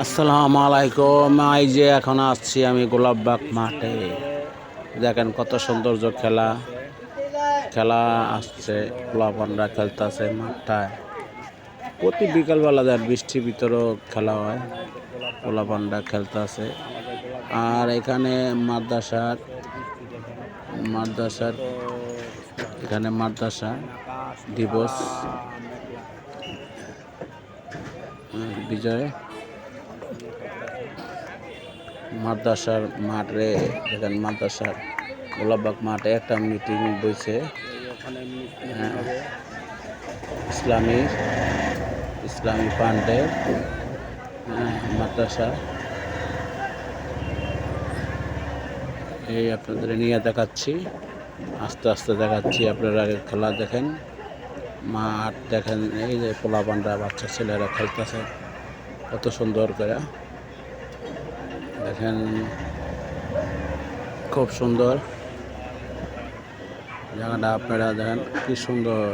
আসসালামু আলাইকুম। এই যে এখন আসছি আমি গোলাপবাগ মাঠে। দেখেন কত সৌন্দর্য খেলা। খেলা আসছে, গোলাপানরা খেলতেছে মাঠটায়। প্রতি বিকালবেলা দেন বৃষ্টির ভিতরেও খেলা হয়, গোলাপানরা খেলতেছে। আর এখানে মাদ্রাসার মাদ্রাসার, এখানে মাদ্রাসা দিবস। বিজয় মাদ্রাসার মাঠে দেখেন মাদ্রাসার গোলাপবাগ মাঠে একটা মিটিং বইছে। হ্যাঁ, ইসলামী ইসলামী পান্ডে হ্যাঁ, মাদ্রাসা। এই আপনাদের নিয়ে দেখাচ্ছি। আস্তে আস্তে দেখাচ্ছি আপনারা খেলা দেখেন। মাঠ দেখেন এই যে পোলা পান্ডা বাচ্চা ছেলেরা খেলতেছে। কত সুন্দর করে। দেখেন খুব সুন্দর। জায়গাটা আপনারা দেখেন কি সুন্দর।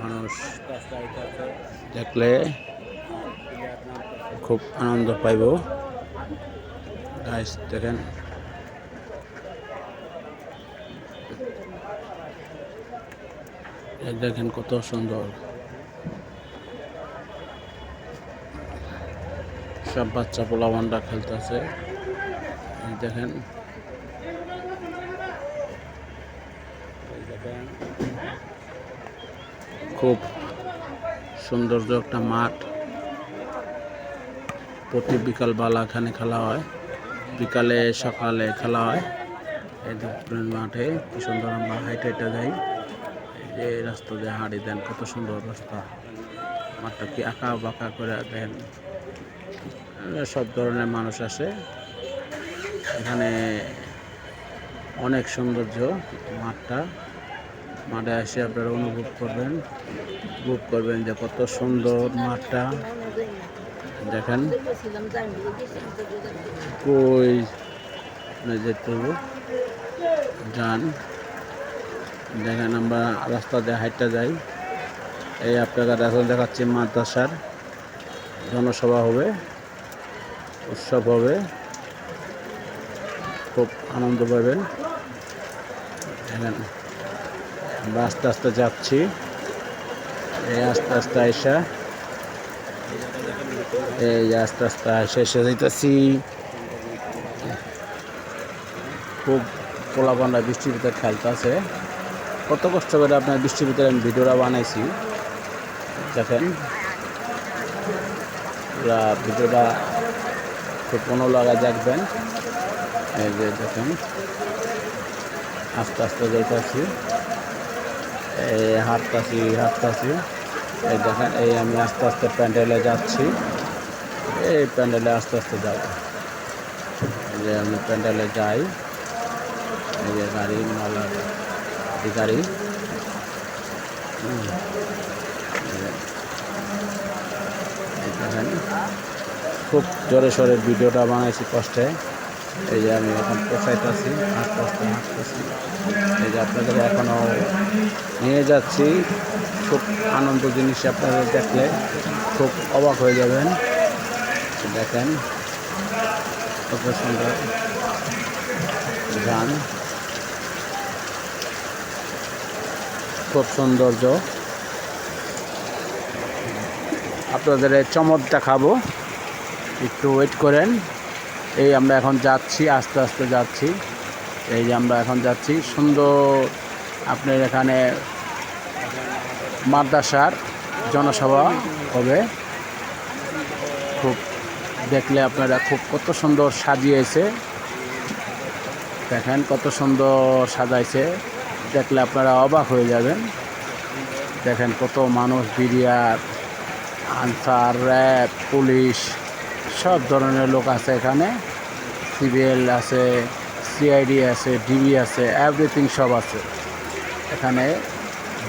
মানুষ দেখলে খুব আনন্দ পাইব। গাইস দেখেন। দেখেন কত সুন্দর। সব বাচ্চা পোলাবানরা খেলতেছে। দেখেন। খুব সৌন্দর্য একটা মাঠ। প্রতি বিকাল বেলা এখানে খেলা হয়। বিকালে, সকালে খেলা হয়। এই মাঠে, কি সুন্দর আমরা হাইটে হাইটে যাই এই রাস্তা দিয়ে হাঁড়ি দেন, কত সুন্দর রাস্তা। মাঠটা কি আঁকা বাঁকা করে দেন। সব ধরনের মানুষ আসে। এখানে অনেক সৌন্দর্য মাঠটা। মাঠে এসে আপনারা অনুভব করবেন, উপভোগ করবেন যে কত সুন্দর মাঠটা। দেখেন, কই যেতে যান। দেখেন আমরা রাস্তা দিয়ে হাইটটা যাই। এই আপনারা এখন দেখাচ্ছি মাদ্রাসার জনসভা হবে। উৎসব হবে। খুব আনন্দ পাবেন। আমরা আস্তে আস্তে যাচ্ছি। এই আস্তে আস্তে আইসা, এই আস্তে আস্তে আইসা, এসে যাইতেছি। খুব পোলাপান্ডা বৃষ্টির ভিতরে খেলতেছে। কত কষ্ট করে আপনার বৃষ্টির ভিতরে আমি ভিডিওটা বানাইছি। দেখেন ভিডিওটা খুব মনোলাগায় দেখবেন এই যে দেখেন, আস্তে আস্তে যাইতেছি। এই হাঁটতাছি হাঁটতাছি। এই দেখেন, এই আমি আস্তে আস্তে প্যান্ডেলে যাচ্ছি। এই প্যান্ডেলে আস্তে আস্তে যাব। এই যে আমি প্যান্ডেলে যাই। এই যে গাড়ি মালার গাড়ি দেখেন খুব জোরে সোরে ভিডিওটা বানাইছি কষ্টে এই যে আমি এখন পোষাইতেছি আস্তে আস্তে হাঁটতেছি এই যে আপনাদের এখনও নিয়ে যাচ্ছি, খুব আনন্দ জিনিস আপনারা দেখলে, খুব অবাক হয়ে যাবেন। দেখেন, কত সুন্দর গান। খুব সৌন্দর্য। আপনাদের চমক দেখাবো একটু ওয়েট করেন। এই আমরা এখন যাচ্ছি, আস্তে আস্তে যাচ্ছি। এই যে আমরা এখন যাচ্ছি সুন্দর আপনার এখানে মাদ্রাসার জনসভা হবে। খুব দেখলে আপনারা খুব কত সুন্দর সাজিয়েছে। দেখেন কত সুন্দর সাজাইছে। দেখলে আপনারা অবাক হয়ে যাবেন। দেখেন কত মানুষ বিরিয়ার আনসার, র্যাব, পুলিশ। সব ধরনের লোক আছে এখানে। সিভিএল আছে, সিআইডি আছে, ডিবি আছে এভরিথিং সব আছে। এখানে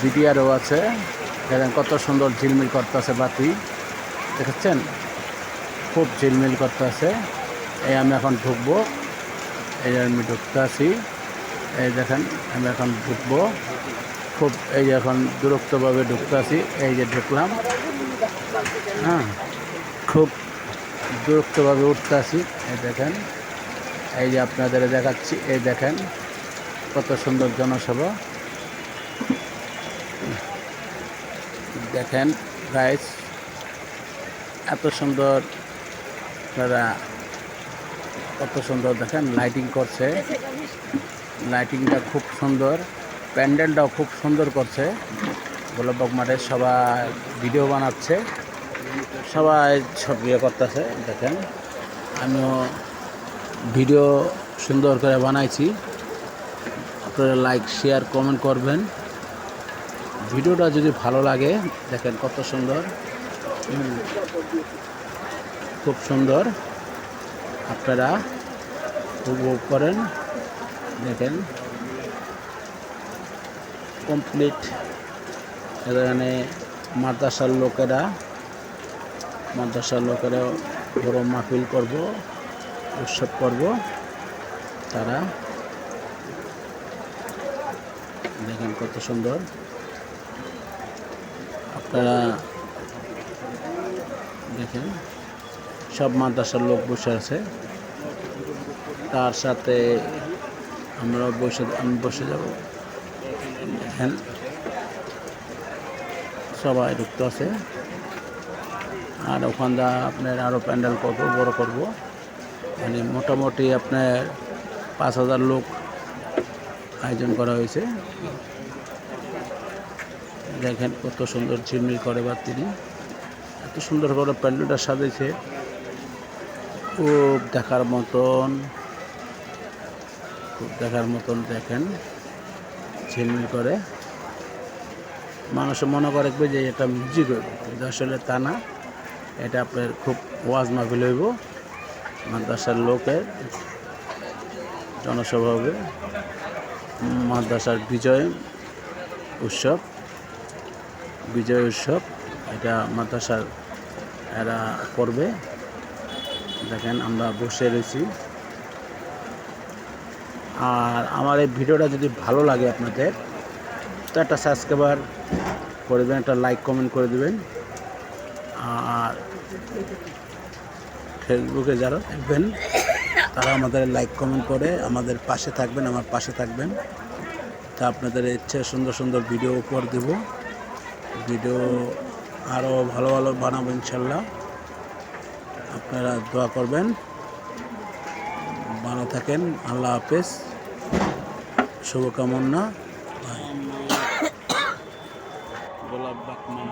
বিডিআরও আছে। দেখেন কত সুন্দর ঝিলমিল করতেছে বাতি। দেখেছেন? খুব ঝিলমিল করতেছে। এই আমি এখন ঢুকবো। এই আমি ঢুকতে আছি এই দেখেন, আমি এখন ঢুকবো। খুব এই যে এখন দূরত্বভাবে ঢুকতে আছি এই যে ঢুকলাম। হ্যাঁ খুব বিরক্তভাবে উঠতে আসি এই দেখেন। এই যে আপনাদের দেখাচ্ছি, এই দেখেন কত সুন্দর জনসভা। দেখেন গাইস এত সুন্দর আপনারা কত সুন্দর দেখেন লাইটিং করছে। লাইটিংটা খুব সুন্দর, প্যান্ডেলটাও খুব সুন্দর করছে। গোলাপবাগ মাঠে সবাই ভিডিও বানাচ্ছে। সবাই সব ইয়ে করতেছে, দেখেন। আমিও ভিডিও সুন্দর করে বানাইছি। আপনারা লাইক শেয়ার কমেন্ট করবেন। ভিডিওটা যদি ভালো লাগে, দেখেন কত সুন্দর। খুব সুন্দর। আপনারা উপভোগ করেন, দেখেন। কমপ্লিট এখানে মাদ্রাসার লোকেরা মাদ্রাসার লোকেরা বড় মাহফিল করব, উৎসব করব, তারা দেখেন কত সুন্দর। আপনারা দেখেন, সব মাদ্রাসার লোক বসে আছে। তার সাথে আমরা বসে, আমি বসে যাব। দেখেন, সবাই ঢুকতে আছে। আর ওখানটা আপনার আরও প্যান্ডেল করব, বড় করব। মানে মোটামুটি আপনার পাঁচ হাজার লোক আয়োজন করা হয়েছে। দেখেন কত সুন্দর ঝিলমিল করে বা তিনি এত সুন্দর করে প্যান্ডেলটা সাজিয়েছে খুব দেখার মতন, খুব দেখার মতন দেখেন ঝিলমিল করে। মানুষ মনে করে যে এটা মিউজিক আসলে তা না। এটা আপনার খুব ওয়াজ মাহফিল হইব। মাদ্রাসার লোকের জনসভা হবে মাদ্রাসার বিজয় উৎসব বিজয় উৎসব, এটা মাদ্রাসার এরা করবে। দেখেন আমরা বসে রয়েছি। আর আমার এই ভিডিওটা যদি ভালো লাগে আপনাদের, তো একটা সাবস্ক্রাইবার করে দেবেন, একটা লাইক কমেন্ট করে দেবেন। আর ফেসবুকে যারা দেখবেন তারা আমাদের লাইক কমেন্ট করে আমাদের পাশে থাকবেন, আমার পাশে থাকবেন। তা আপনাদের ইচ্ছে, সুন্দর সুন্দর ভিডিও উপর দেব। ভিডিও আরও ভালো ভালো বানাবো ইনশাল্লাহ। আপনারা দোয়া করবেন। ভালো থাকেন, আল্লাহ হাফেজ। শুভকামনা। গোলাপ বাকমা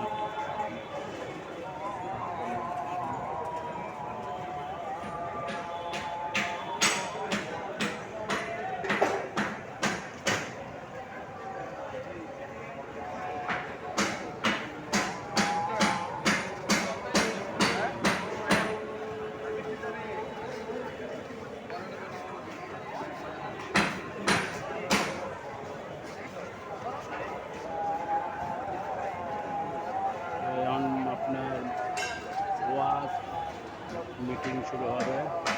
মিটিং শুরু হবে।